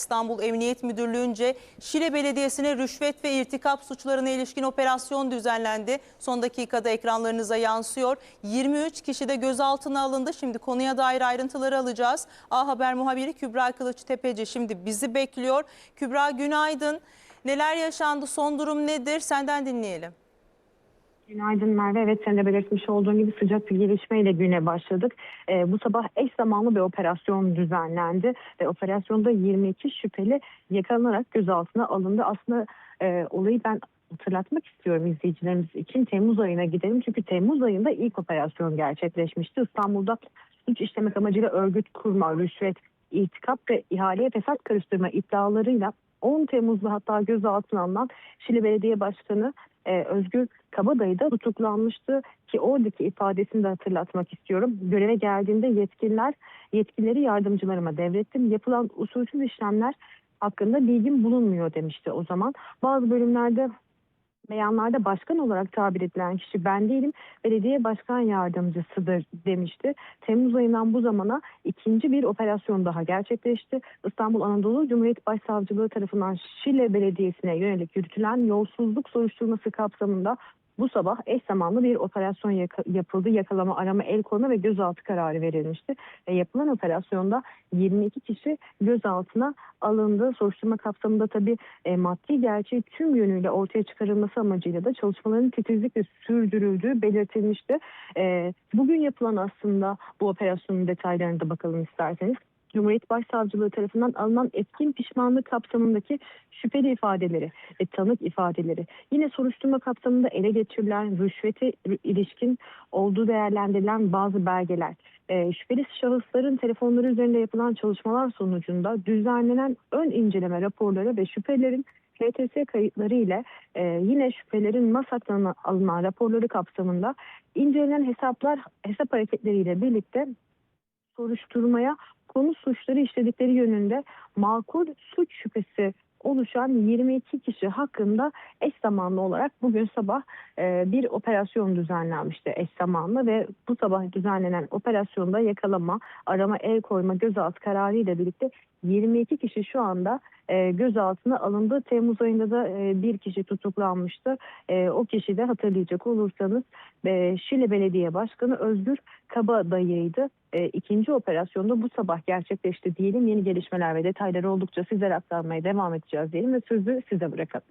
İstanbul Emniyet Müdürlüğü'nce Şile Belediyesi'ne rüşvet ve irtikap suçlarına ilişkin operasyon düzenlendi. Son dakikada ekranlarınıza yansıyor. 23 kişi de gözaltına alındı. Şimdi konuya dair ayrıntıları alacağız. A Haber muhabiri Kübra Kılıç Tepeci şimdi bizi bekliyor. Kübra günaydın. Neler yaşandı? Son durum nedir? Senden dinleyelim. Günaydın Merve. Evet sen de belirtmiş olduğun gibi sıcak bir gelişmeyle güne başladık. Ee, bu sabah eş zamanlı bir operasyon düzenlendi. Ve operasyonda 22 şüpheli yakalanarak gözaltına alındı. Aslında e, olayı ben hatırlatmak istiyorum izleyicilerimiz için. Temmuz ayına gidelim. Çünkü Temmuz ayında ilk operasyon gerçekleşmişti. İstanbul'da suç işlemek amacıyla örgüt kurma, rüşvet, irtikap ve ihaleye fesat karıştırma iddialarıyla 10 Temmuz'da hatta gözaltına alınan Şili Belediye Başkanı e, Özgür Kabadayı da tutuklanmıştı ki oradaki ifadesini de hatırlatmak istiyorum. Göreve geldiğinde yetkililer yetkileri yardımcılarıma devrettim. Yapılan usulsüz işlemler hakkında bilgim bulunmuyor demişti o zaman. Bazı bölümlerde beyanlarda başkan olarak tabir edilen kişi ben değilim, belediye başkan yardımcısıdır demişti. Temmuz ayından bu zamana ikinci bir operasyon daha gerçekleşti. İstanbul Anadolu Cumhuriyet Başsavcılığı tarafından Şile Belediyesi'ne yönelik yürütülen yolsuzluk soruşturması kapsamında bu sabah eş zamanlı bir operasyon yapıldı. Yakalama, arama, el koyma ve gözaltı kararı verilmişti. Ve yapılan operasyonda 22 kişi gözaltına alındı. Soruşturma kapsamında tabii e, maddi gerçeği tüm yönüyle ortaya çıkarılması amacıyla da çalışmaların titizlikle sürdürüldüğü belirtilmişti. E, bugün yapılan aslında bu operasyonun detaylarına da bakalım isterseniz. Cumhuriyet Başsavcılığı tarafından alınan etkin pişmanlık kapsamındaki şüpheli ifadeleri ve tanık ifadeleri, yine soruşturma kapsamında ele geçirilen rüşvete ilişkin olduğu değerlendirilen bazı belgeler, e, şüpheli şahısların telefonları üzerinde yapılan çalışmalar sonucunda düzenlenen ön inceleme raporları ve şüphelerin HTS kayıtları ile e, yine şüphelerin masaklarına alınan raporları kapsamında incelenen hesaplar, hesap hareketleriyle birlikte soruşturmaya konu suçları işledikleri yönünde makul suç şüphesi oluşan 22 kişi hakkında eş zamanlı olarak bugün sabah e, bir operasyon düzenlenmişti eş zamanlı ve bu sabah düzenlenen operasyonda yakalama, arama, el koyma, gözaltı kararı ile birlikte 22 kişi şu anda e, gözaltına alındı. Temmuz ayında da e, bir kişi tutuklanmıştı. E, o kişi de hatırlayacak olursanız Şile Belediye Başkanı Özgür Kabadayı'ydı. E, ikinci operasyonda bu sabah gerçekleşti diyelim. Yeni gelişmeler ve detayları oldukça sizlere aktarmaya devam edeceğiz diyelim ve sözü size bırakalım.